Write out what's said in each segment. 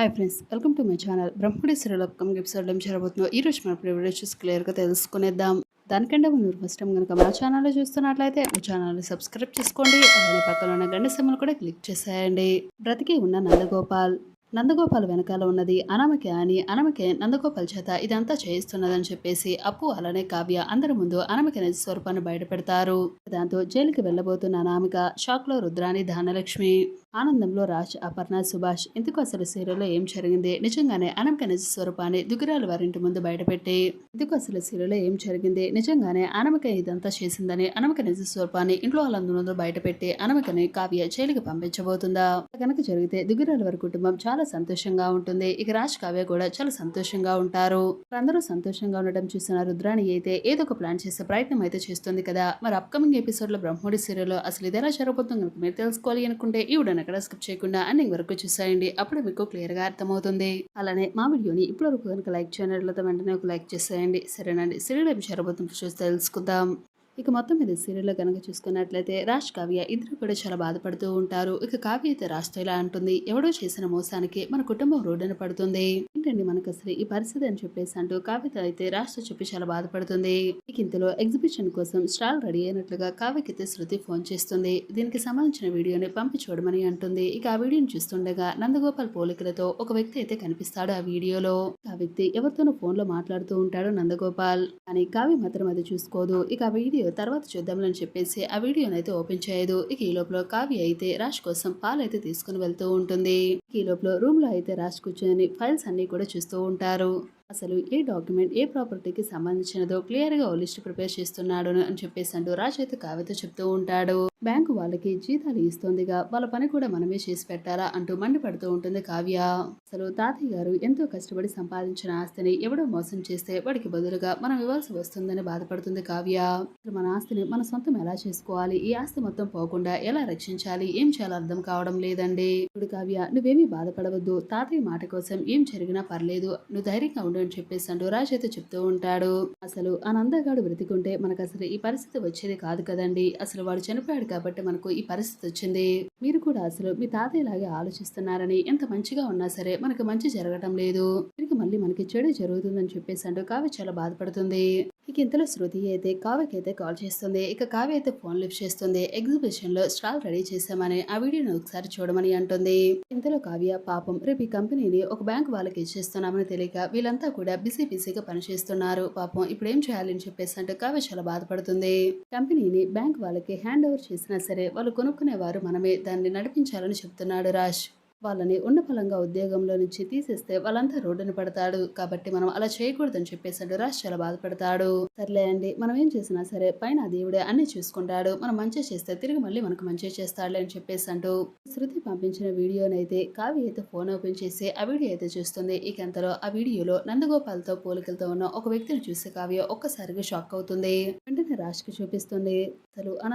Hi friends welcome to my channel బ్రహ్మడి serial upcoming ఎపిసోడ్లో ఏం జరగబోతుందో ఈ రోజు మన వీడియో చూసి క్లియర్గా తెలుసుకునేద్దాం. దానికంటే ముందు ఫస్ట్ టైం కనుక మా ఛానల్లో చూస్తున్నట్లయితే మా ఛానల్ని సబ్స్క్రైబ్ చేసుకోండి. అలానే పక్కన ఉన్న గంట సింబల్ కూడా క్లిక్ చేసేయండి. బ్రతికి ఉన్న నందగోపాల్. నందగోపాల్ వెనకాల ఉన్నది అనామకే అని అనమకే నందగోపాల్ చేత ఇదంతా చేయిస్తున్నదని చెప్పేసి అప్పు అలానే కావ్య అందరి ముందు అనమకే నిజ స్వరూపాన్ని బయటపెడతారు. దాంతో జైలుకి వెళ్ళబోతున్న అనామిక షాక్లో రుద్రాని ధానలక్ష్మి ఆనందంలో రాజ్ అపర్ణ సుభాష్ ఎందుకు అసలు సీరియల్లో ఏం జరిగింది? నిజంగానే అనమిక నిజ స్వరూపాన్ని దుగ్గిరాల వారింటి ముందు బయటపెట్టి ఎందుకు అసలు సీరియల్లో ఏం జరిగింది? నిజంగానే అనమిక ఇదంతా చేసిందని అనమిక నిజ స్వరూపాన్ని ఇంట్లో వాళ్ళందరి బయటపెట్టి అనమికని కావ్య జైలుకి పంపించబోతుందా? కనుక జరిగితే దుగ్గిరాల వారి కుటుంబం చాలా సంతోషంగా ఉంటుంది. ఇక రాజ్ కావ్య కూడా చాలా సంతోషంగా ఉంటారు. అందరూ సంతోషంగా ఉండడం చూసిన రుద్రాణి అయితే ఏదో ఒక ప్లాన్ చేసే ప్రయత్నం అయితే చేస్తుంది కదా. మరి అప్కమింగ్ ఎపిసోడ్లో బ్రహ్మోడి సీరియల్ అసలు ఇది ఎలా జరగబోతుందో మీరు తెలుసుకోవాలి అనుకుంటే ఈ వీడియోని ఎక్కడ స్కిప్ చేయకుండా ఎండింగ్ వరకు చూసేయండి. అప్పుడు మీకు క్లియర్గా అర్థమవుతుంది. అలానే మా వీడియోని ఇప్పటి వరకు కనుక లైక్ చేయనట్లయితే వెంటనే ఒక లైక్ చేసేయండి. సరేనండి. సీరియల్ ఏం జరగబోతుందో చూసి తెలుసుకుందాం. ఇక మొత్తం మీద సీరియల్లో కనుక చూసుకున్నట్లయితే రాజ్ కావ్య ఇద్దరు కూడా చాలా బాధపడుతూ ఉంటారు. ఇక కావ్య అయితే రాజ్తో ఇలా అంటుంది. ఎవడో చేసిన మోసానికి మన కుటుంబం రోడ్డున పడుతుంది. ఏంటండి మనకు అసలు ఈ పరిస్థితి అని చెప్పేసి అంటూ కావ్యత అయితే రాష్ట్ర చెప్పి చాలా బాధపడుతుంది. ఇంతలో ఎగ్జిబిషన్ కోసం స్టాల్ రెడీ అయినట్లుగా కావ్యకైతే శృతి ఫోన్ చేస్తుంది. దీనికి సంబంధించిన వీడియోని పంపి చూడమని అంటుంది. ఇక ఆ వీడియోని చూస్తుండగా నందగోపాల్ పోలికలతో ఒక వ్యక్తి అయితే కనిపిస్తాడు ఆ వీడియోలో. ఆ వ్యక్తి ఎవరితోనో ఫోన్లో మాట్లాడుతూ ఉంటాడు నందగోపాల్. కానీ కావ్య మాత్రం అది చూసుకోదు. ఇక ఆ వీడియో తర్వాత చూద్దాంలని చెప్పేసి ఆ వీడియోని అయితే ఓపెన్ చేయదు. ఇక ఈ లోపల కావ్య అయితే రాజ్ కోసం పాలు అయితే తీసుకుని వెళ్తూ ఉంటుంది. ఈ లోపల రూమ్లో అయితే రాజ్ కూర్చొని ఫైల్స్ అన్ని కూడా చూస్తూ ఉంటారు. అసలు ఏ డాక్యుమెంట్ ఏ ప్రాపర్టీకి సంబంధించినదో క్లియర్గా ఓ లిస్ట్ ప్రిపేర్ చేస్తున్నాడు అని చెప్పేసి అంటూ రాజ్ అయితే కావ్యతో చెప్తూ ఉంటాడు. బ్యాంకు వాళ్ళకి జీతాలు ఇస్తుందిగా వాళ్ళ పని కూడా మనమే చేసి పెట్టాలా అంటూ మండిపడుతూ ఉంటుంది కావ్య. అసలు తాతయ్య గారు ఎంతో కష్టపడి సంపాదించిన ఆస్తిని ఎవడో మోసం చేస్తే వాడికి బదులుగా మనం ఇవ్వాల్సి వస్తుందని బాధపడుతుంది కావ్య. మన ఆస్తిని మన సొంతం ఎలా చేసుకోవాలి? ఈ ఆస్తి మొత్తం పోకుండా ఎలా రక్షించాలి? ఏం చేయాలో అర్థం కావడం లేదండి. ఇప్పుడు కావ్య నువ్వేమీ బాధపడవద్దు. తాతయ్య మాట కోసం ఏం జరిగినా పర్లేదు. నువ్వు ధైర్యంగా ఉండు అని చెప్పేసి అంటూ రాజ్ అయితే చెప్తూ ఉంటాడు. అసలు ఆ నందగాడు బ్రతికుంటే మనకు అసలు ఈ పరిస్థితి వచ్చేది కాదు కదండి. అసలు వాడు చనిపోయాడు కాబట్టి మనకు ఈ పరిస్థితి వచ్చింది. మీరు కూడా అసలు మీ తాతయ్య లాగే ఆలోచిస్తున్నారని ఎంత మంచిగా ఉన్నా సరే మనకు మంచి జరగటం లేదు. తిరిగి మళ్ళీ మనకి చెడు జరుగుతుందని చెప్పేసి అంటూ కావ్య చాలా బాధపడుతుంది. ఇక ఇంతలో శృతి అయితే కావ్యకి అయితే కాల్ చేస్తుంది. ఇక కావ్య అయితే ఫోన్ లిఫ్ట్ చేస్తుంది. ఎగ్జిబిషన్లో స్టాల్ రెడీ చేశామని ఆ వీడియోని ఒకసారి చూడమని అంటుంది. ఇంతలో కావ్య పాపం రేపు ఈ కంపెనీని ఒక బ్యాంక్ వాళ్ళకి ఇచ్చేస్తున్నామని తెలియక వీళ్ళంతా కూడా బిజీ బిజీగా పనిచేస్తున్నారు. పాపం ఇప్పుడు ఏం చేయాలని చెప్పేసి అంటే కావ్య చాలా బాధపడుతుంది. కంపెనీని బ్యాంక్ వాళ్ళకి హ్యాండ్ ఓవర్ చేసినా సరే వాళ్ళు కొనుక్కునేవారు మనమే. దాన్ని నడిపించాలని చెప్తున్నాడు రాజ్. వాళ్ళని ఉన్న ఫలంగా ఉద్యోగంలో నుంచి తీసేస్తే వాళ్ళంతా రోడ్డున పడతాడు. కాబట్టి మనం అలా చేయకూడదని చెప్పేసాడు రాజ్ చాలా బాధపడతాడు. సర్లే అండి మనం ఏం చేసినా సరే పైన దేవుడే అన్ని చూసుకుంటాడు. మనం మంచి చేస్తే తిరిగి మళ్ళీ మనకు మంచి చేస్తాడులే అని చెప్పేసి అంటూ శృతి పంపించిన వీడియోనైతే కావ్య అయితే ఫోన్ ఓపెన్ చేసి ఆ వీడియో అయితే చూస్తుంది. ఇక అంతలో ఆ వీడియోలో నందగోపాల్తో పోలికలతో ఉన్న ఒక వ్యక్తిని చూసి కావ్య ఒక్కసారిగా షాక్ అవుతుంది. రాష్కి చూపిస్తుంది. అసలు ఆ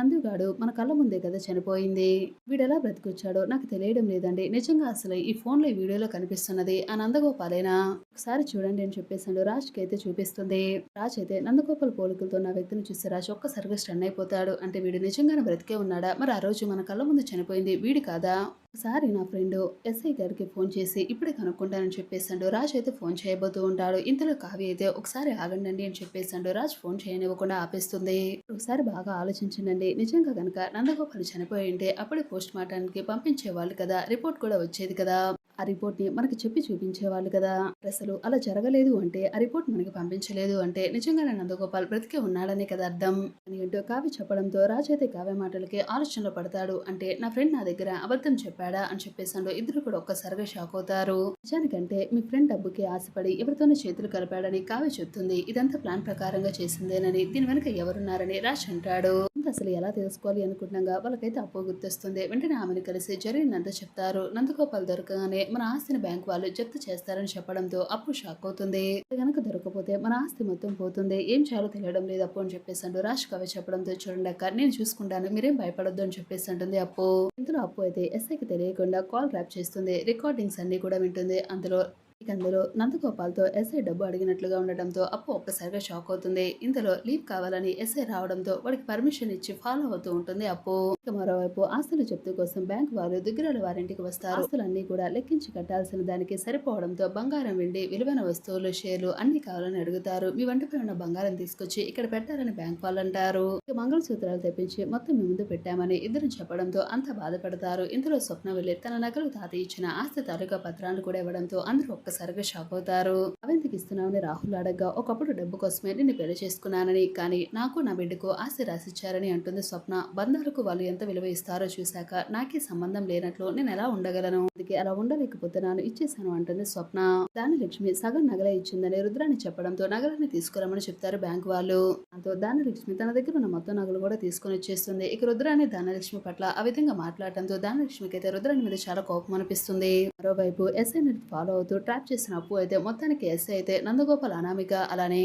మన కళ్ళ ముందే కదా చనిపోయింది. వీడెలా బ్రతికొచ్చాడో నాకు తెలియడం లేదండి. నిజంగా అసలు ఈ ఫోన్లో ఈ వీడియోలో కనిపిస్తున్నది ఆ నందగోపాలేనా? ఒకసారి చూడండి అని చెప్పేసాడు రాజ్కి అయితే చూపిస్తుంది. రాజ్ అయితే నందగోపాల్ పోలికలతో ఉన్న వ్యక్తిని చూస్తే రాజ్ ఒక్కసారిగా స్టన్ అయిపోతాడు. అంటే వీడు నిజంగానే బ్రతికే ఉన్నాడా? మరి ఆ రోజు మన కళ్ళ ముందు చనిపోయింది వీడి కాదా? ఒకసారి నా ఫ్రెండ్ ఎస్ఐ గారికి ఫోన్ చేసి ఇప్పుడే కనుక్కుంటానని చెప్పేసాడు రాజ్ అయితే ఫోన్ చేయబోతూ ఉంటాడు. ఇంతలో కావ్య అయితే ఒకసారి ఆగండి అని చెప్పేసాడు రాజ్ ఫోన్ చేయనివ్వకుండా ఆపేస్తుంది. ఒకసారి బాగా ఆలోచించండి నిజంగా కనుక నందగోపాల్ చనిపోయి ఉంటే అప్పుడే పోస్ట్ మార్టానికి పంపించేవాళ్ళు కదా. రిపోర్ట్ కూడా వచ్చేది కదా. ఆ రిపోర్ట్ని మనకి చెప్పి చూపించేవాళ్ళు కదా. అసలు అలా జరగలేదు అంటే ఆ రిపోర్ట్ మనకి పంపించలేదు అంటే నిజంగానే నందగోపాల్ బ్రతికే ఉన్నాడనే కదా అర్థం. అని అంటూ కావ్య చెప్పడంతో రాజైతే కావ్య మాటలకి ఆలోచనలో పడతాడు. అంటే నా ఫ్రెండ్ నా దగ్గర అబద్ధం చెప్పాడా అని చెప్పేసాడు ఇద్దరు కూడా ఒక్కసారిగా షాక్ అవుతారు. నిజానికంటే మీ ఫ్రెండ్ డబ్బుకి ఆశపడి ఎవరితోనే చేతులు కలిపాడని కావ్య చెప్తుంది. ఇదంతా ప్లాన్ ప్రకారంగా చేసిందేనని దీని వెనుక ఎవరున్నారని రాజ్ అంటాడు. ఇంత అసలు ఎలా తెలుసుకోవాలి అనుకుంటున్నాగా వాళ్ళకైతే అప్పు గుర్తొస్తుంది. వెంటనే ఆమెను కలిసి జరిగినంత చెప్తారు. నందగోపాల్ దొరకగానే మన ఆస్తిని బ్యాంక్ వాళ్ళు జప్తు చేస్తారని చెప్పడంతో అప్పు షాక్ అవుతుంది. కనుక దొరకపోతే మన ఆస్తి మొత్తం పోతుంది. ఏం చేయాలో తెలియడం లేదు అప్పు అని చెప్పేసి రాజ్ కవి చెప్పడంతో చూడండి అక్క నేను చూసుకుంటాను మీరేం భయపడొద్దు అని చెప్పేసి అంటుంది అప్పు. ఇందులో అప్పు అయితే ఎస్ఐకి తెలియకుండా కాల్ ర్యాప్ చేస్తుంది. రికార్డింగ్స్ అన్ని కూడా వింటుంది. అందులో అందులో నందగోపాల్తో ఎస్ఐ డబ్బు అడిగినట్లుగా ఉండడంతో అప్పు ఒక్కసారిగా షాక్ అవుతుంది. ఇంతలో లీవ్ కావాలని ఎస్ఐ రావడంతో వాడికి పర్మిషన్ ఇచ్చి ఫాలో అవుతూ ఉంటుంది అప్పు. మరోవైపు ఆస్తులు చెప్తూ కోసం బ్యాంక్ వారు దిగ్గరాల వారింటికి వస్తారు. ఆస్తులన్నీ కూడా లెక్కించి కట్టాల్సిన దానికి సరిపోవడంతో బంగారం వెండి విలువైన వస్తువులు షేర్లు అన్ని కావాలని అడుగుతారు. మీ వంటపై ఉన్న బంగారం తీసుకొచ్చి ఇక్కడ పెట్టాలని బ్యాంక్ వాళ్ళు అంటారు మంగళసూత్రాలు తెప్పించి మొత్తం మీ ముందు పెట్టామని ఇద్దరు చెప్పడంతో అంత బాధపడతారు. ఇంతలో స్వప్న వెళ్ళి తన నగలు తాత ఇచ్చిన ఆస్తి తాలూకా పత్రాలు కూడా ఇవ్వడంతో అందరూ ఒక్కసారిగా షాక్ అవుతారు. అవెందుకు ఇస్తున్నామని రాహుల్ అడగ్గా. ఒకప్పుడు డబ్బు కోసమే నిన్ను పెళ్ళి చేసుకున్నానని. కానీ నాకు నా బిడ్డకు ఆస్తి రాసిచ్చారని అంటుంది స్వప్న. బంధాలకు వాళ్ళు ఎంత విలువ ఇస్తారో చూశాక నాకే సంబంధం లేనట్లు నేను ఎలా ఉండగలను? అందుకే అలా ఉండలేకపోతున్నాను ఇచ్చేసాను అంటుంది స్వప్న. దాని లక్ష్మి సగం నగలే ఇచ్చిందని రుద్రాన్ని చెప్పడంతో నగరాన్ని తీసుకురమ్మని చెప్తారు బ్యాంక్ వాళ్ళు. దాంతో దానలక్ష్మి తన దగ్గర ఉన్న మొత్తం నగలు కూడా తీసుకొని వచ్చేస్తుంది. ఇక రుద్రాన్ని దానలక్ష్మి పట్ల ఆ విధంగా మాట్లాడటంతో దానలక్ష్మికి అయితే రుద్రాన్ని మీద చాలా కోపం అనిపిస్తుంది. మరోవైపు ఎస్ఐ ఫాలో అవుతూ ట్రాప్ చేసిన అప్పు అయితే మొత్తానికి ఎస్ఐ అయితే నందగోపాల్ అనామిక అలానే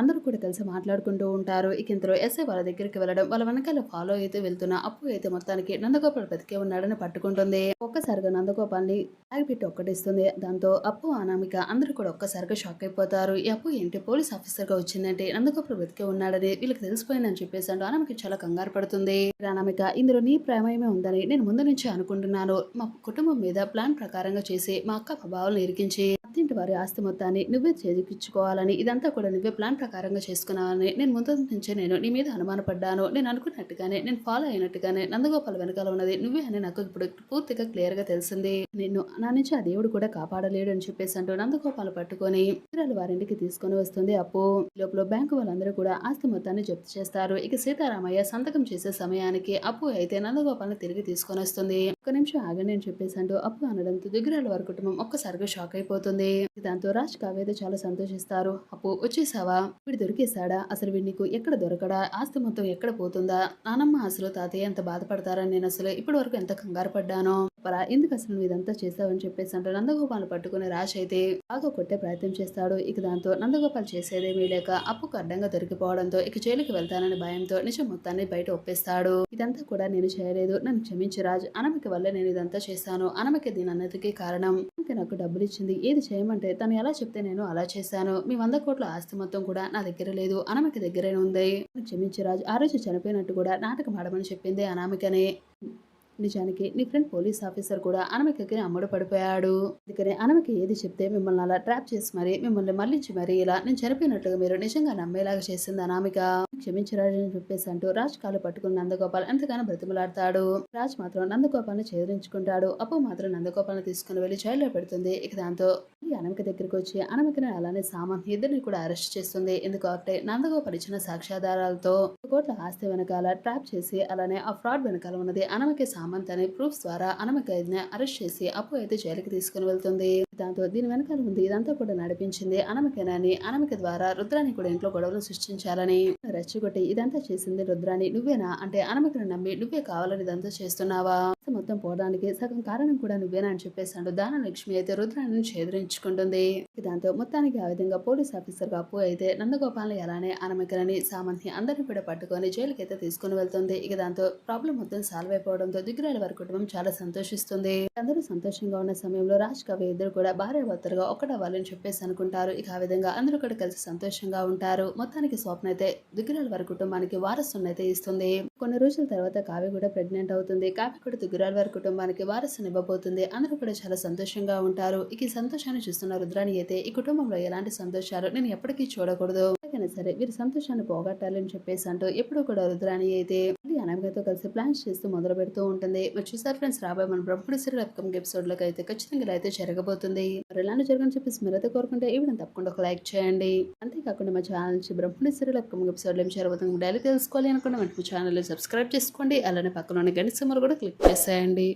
అందరూ కూడా కలిసి మాట్లాడుకుంటూ ఉంటారు. ఇక ఇంతలో ఎస్ఐ వాళ్ళ దగ్గరికి వెళ్ళడం వాళ్ళ వెనకాల ఫాలో అయితే వెళ్తున్న అప్పు అయితే మొత్తానికి నందగోపాల్ బతికే ఉన్నాడని పట్టుకుంటుంది. ఒక్కసారిగా నందగోపాల్ని బ్యాగ్ పెట్టి ఒక్కటిస్తుంది. దాంతో అప్పు అనామిక అందరూ కూడా ఒక్కసారిగా షాక్ అయిపోతారు. ఈ అప్పు ఏంటి? పోలీస్ ఆఫీసర్గా వచ్చిందంటే నందగోపాల్ బతికే ఉన్నాడని వీళ్ళకి తెలిసిపోయిందని చెప్పేసి అంటూ అనామిక చాలా కంగారు పడుతుంది. అనామిక ఇందులో నీ ప్రమేయమే ఉందని నేను ముందు నుంచి అనుకుంటున్నాను. మా కుటుంబం మీద ప్లాన్ ప్రకారంగా చేసి మా అక్క బావలను ఇరికించి అత్తింటి వారి ఆస్తి మొత్తాన్ని నువ్వే చేజిక్కించుకోవాలని ఇదంతా కూడా నువ్వే ప్లాన్ ప్రకారంగా చేసుకున్నావని నేను ముందు నుంచే నేను నీ మీద అనుమానపడ్డాను. నేను అనుకున్నట్టుగానే నేను ఫాలో అయినట్టుగానే నందగోపాల్ వెనకాల ఉన్నది. నువ్వే అని నాకు ఇప్పుడు పూర్తిగా క్లియర్గా తెలిసింది. నిన్ను నా నుంచి ఆ దేవుడు కూడా కాపాడలేడు అని చెప్పేసి అంటూ నందగోపాల్ పట్టుకొని ఇతరులు వారింటికి తీసుకొని వస్తుంది. అప్పు లోపల బ్యాంకు వాళ్ళందరూ కూడా ఆస్తి మొత్తాన్ని జప్తు చేస్తారు. ఇక సీతారామయ్య సంతకం చేసే సమయానికి అప్పు అయితే నందగోపాల్ని తిరిగి తీసుకొని వస్తుంది. ఒక నిమిషం ఆగండి అని చెప్పేసి అంటూ అప్పు అనడంతో దిగురాల వారి కుటుంబం ఒక్కసారిగా షాక్ అయిపోతుంది. దాంతో రాజ్ కావ్యతో చాలా సంతోషిస్తారు. అప్పు వచ్చేసావా? వీడు దొరికేశాడా? అసలు వీడు నీకు ఎక్కడ దొరకడా? ఆస్తి మొత్తం ఎక్కడ పోతుందా? నానమ్మ అసలు తాతయ్య ఎంత బాధపడతారని నేను అసలు ఇప్పటి వరకు ఎంత కంగారు పడ్డానో? పరా ఎందుకు అసలు నువ్వు ఇదంతా చేస్తావని చెప్పేసి అంటే నందగోపాల్ పట్టుకుని రాజ్ అయితే బాగా కొట్టే ప్రయత్నం చేస్తాడు. ఇక దాంతో నందగోపాల్ చేసేదేమీ లేక అప్పుకు అడ్డంగా దొరికిపోవడంతో ఇక జైలుకి వెళ్తానని భయంతో నిజం మొత్తాన్ని బయట ఒప్పేస్తాడు. ఇదంతా కూడా నేను చేయలేదు. నన్ను క్షమించి రాజ్. అనమిక వల్ల నేను ఇదంతా చేశాను. అనమిక దీని అన్నదికి కారణం. నాకు డబ్బులు ఇచ్చింది. ఏది చేయమంటే తను ఎలా చెప్తే నేను అలా చేశాను. మీ వంద కోట్ల ఆస్తి మొత్తం కూడా నా దగ్గర లేదు. అనమకి దగ్గరే ఉంది. క్షమించి క్షమించు రాజ్. ఆ రోజు చనిపోయినట్టు కూడా నాటకం ఆడమని చెప్పింది అనామికనే. నిజానికి నీ ఫ్రెండ్ పోలీస్ ఆఫీసర్ కూడా అనమికకి అమ్ముడు పడిపోయాడు. అందుకనే అనమికి ఏది చెప్తే మిమ్మల్ని అలా ట్రాప్ చేసి మరి మిమ్మల్ని మళ్ళించి మరి ఇలా నేను చనిపోయినట్లుగా మీరు నిజంగా నమ్మేలాగా చేసింది అనామిక. క్షమించరాజు అని చెప్పేసి అంటూ రాజ్ కాలు పట్టుకుని నందగోపాల్ ఎంతగానో బ్రతిమలాడతాడు. రాజ్ మాత్రం నందగోపాల్ని చేదరించుకుంటాడు. అప్పు మాత్రం నందగోపాల్ని తీసుకుని వెళ్ళి జైల్లో పెడుతుంది. ఇక దాంతో అనమిక దగ్గరికి వచ్చి అనమికని అలానే సామాన్ ఇద్దరిని కూడా అరెస్ట్ చేస్తుంది. ఎందుకంటే నందగోపాల్ ఇచ్చిన సాక్ష్యాధారాలతో కోట్ల ఆస్తి వెనకాల ట్రాప్ చేసి అలానే ఆ ఫ్రాడ్ వెనకాల ఉన్నది అనమిక సామంత్ అనే ప్రూఫ్స్ ద్వారా అనమిక అరెస్ట్ చేసి అప్పు అయితే జైలుకి తీసుకుని వెళ్తుంది. దాంతో దీని వెనకాల ఉంది. ఇదంతా కూడా నడిపించింది అనమికనని అనమక ద్వారా రుద్రాని కూడా ఇంట్లో గొడవలు సృష్టించాలని. రెచ్చగొట్టి ఇదంతా చేసింది రుద్రాని. నువ్వేనా? అంటే అనమకను నమ్మి నువ్వే కావాలని ఇదంతా చేస్తున్నావా? మొత్తం పోవడానికి సగం కారణం కూడా నువ్వేనా అని దాన దానలక్ష్మి అయితే రుద్రాన్ని ఛేదరించుకుంటుంది దాంతో మొత్తానికి ఆ విధంగా పోలీస్ ఆఫీసర్ అప్పు అయితే నందగోపాల్ని ఎలానే అనమికలని సామంత్ని అందరిని కూడా పట్టుకొని జైలుకి అయితే తీసుకుని వెళ్తుంది. ఇక దాంతో ప్రాబ్లం మొత్తం సాల్వ్ అయిపోవడంతో దిగురాల వారి కుటుంబం చాలా సంతోషిస్తుంది. అందరూ సంతోషంగా ఉన్న సమయంలో రాజ్ కవి ఇద్దరు కూడా భార్య భర్తలుగా వాళ్ళని చెప్పేసి అనుకుంటారు. ఇక ఆ విధంగా అందరూ కూడా కలిసి సంతోషంగా ఉంటారు. మొత్తానికి స్వప్న అయితే దిగురాల వారి కుటుంబానికి వారసునైతే అయితే ఇస్తుంది. కొన్ని రోజుల తర్వాత కావ్య కూడా ప్రెగ్నెంట్ అవుతుంది. కావ్య కూడా దిగురాల వారి కుటుంబానికి వారసుని ఇవ్వబోతుంది. అందరూ కూడా చాలా సంతోషంగా ఉంటారు. ఇక ఈ సంతోషాన్ని చూస్తున్న రుద్రాణి అయితే ఈ కుటుంబంలో ఎలాంటి సంతోషాలు నేను ఎప్పటికీ చూడకూడదు. ఎలాగైనా సరే వీరి సంతోషాన్ని పోగొట్టాలని చెప్పేసి అంటూ ఎప్పుడూ కూడా రుద్రాణి అయితే అనామికతో కలిసి ప్లాన్స్ చేస్తూ మొదలు పెడుతూ ఉంటుంది. మరి చూసారు ఫ్రెండ్స్ రాబోయే మన బ్రహ్మడు సిరి అప్కమింగ్ ఎపిసోడ్లో అయితే ఖచ్చితంగా ఇలా అయితే జరగబోతుంది. మరి ఇలానే జరగని చెప్పేసి మీరైతే కోరుకుంటే ఈ తప్పకుండా ఒక లైక్ చేయండి. అంతేకాకుండా మా ఛానల్ నుంచి బ్రహ్మడి సిరియల్ అప్కమింగ్ ఎపిసోడ్ ఏం జరగబోతుంది డైలీ తెలుసుకోవాలి అనుకున్న మన ఛానల్ సబ్స్క్రైబ్ చేసుకోండి. అలానే పక్కన ఉన్న గణిత కూడా క్లిక్ చేసేయండి.